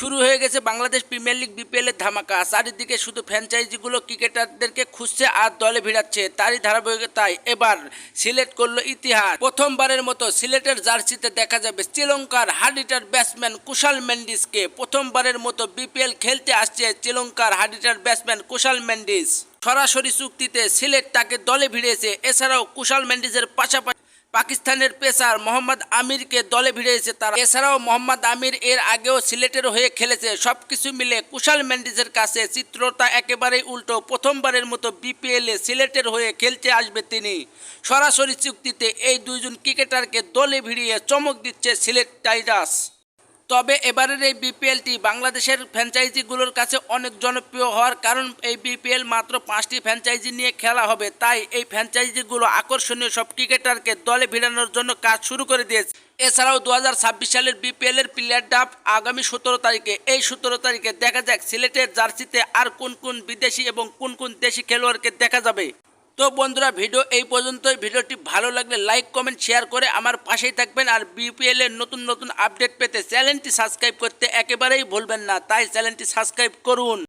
শুরু হয়ে গেছে বাংলাদেশ প্রিমিয়ার লিগ, বিপিএল এর ধামাকা। চারিদিকে শুধু ফ্র্যাঞ্চাইজিগুলো ক্রিকেটারদেরকে খুঁজছে আর দলে ভিড়াচ্ছে, তারই ধারাবাহিকতায় এবার সিলেক্ট করল ইতিহাস। প্রথমবারের মতো সিলেটের জার্সিতে দেখা যাবে শ্রীলঙ্কার হার্ডিটার ব্যাটসম্যান কুশাল মেন্ডিসকে। প্রথমবারের মতো বিপিএল খেলতে আসছে শ্রীলঙ্কার হার্ডিটার ব্যাটসম্যান কুশাল মেন্ডিস। সরাসরি চুক্তিতে সিলেট তাকে দলে ভিড়িয়েছে। এছাড়াও কুশাল মেন্ডিসের পাশাপাশি পাকিস্তানের পেসার মোহাম্মদ আমিরকে দলে ভিড়িয়েছে তারা। এছাড়াও মোহাম্মদ আমির এর আগেও সিলেটের হয়ে খেলেছে। সব কিছু মিলে কুশাল মেন্ডিসের কাছে চিত্রটা একেবারেই উল্টো। প্রথমবারের মতো বিপিএল সিলেটের হয়ে খেলতে আসবে তিনি। সরাসরি চুক্তিতে এই দুইজন ক্রিকেটারকে দলে ভিড়িয়ে চমক দিচ্ছে সিলেট টাইগার্স। তবে এবারের এই বিপিএলটি বাংলাদেশের ফ্র্যাঞ্চাইজিগুলোর কাছে অনেক জনপ্রিয় হওয়ার কারণ এই বিপিএল মাত্র পাঁচটি ফ্র্যাঞ্চাইজি নিয়ে খেলা হবে। তাই এই ফ্র্যাঞ্চাইজিগুলো আকর্ষণীয় সব ক্রিকেটারকে দলে ভিড়ানোর জন্য কাজ শুরু করে দিয়েছে। এছাড়াও দু হাজার ছাব্বিশ সালের বিপিএল এর প্লেয়ার ডাপ আগামী সতেরো তারিখে। এই সতেরো তারিখে দেখা যাক সিলেটের জার্সিতে আর কোন কোন বিদেশি এবং কোন কোন দেশি খেলোয়াড়কে দেখা যাবে। তো বন্ধুরা, ভিডিও এই পর্যন্তই। ভিডিওটি ভালো লাগলে লাইক, কমেন্ট, শেয়ার করে আমার পাশেই থাকবেন। আর বিপিএল এর নতুন নতুন আপডেট পেতে চ্যানেলটি সাবস্ক্রাইব করতে একেবারেই ভুলবেন না। তাই চ্যানেলটি সাবস্ক্রাইব করুন।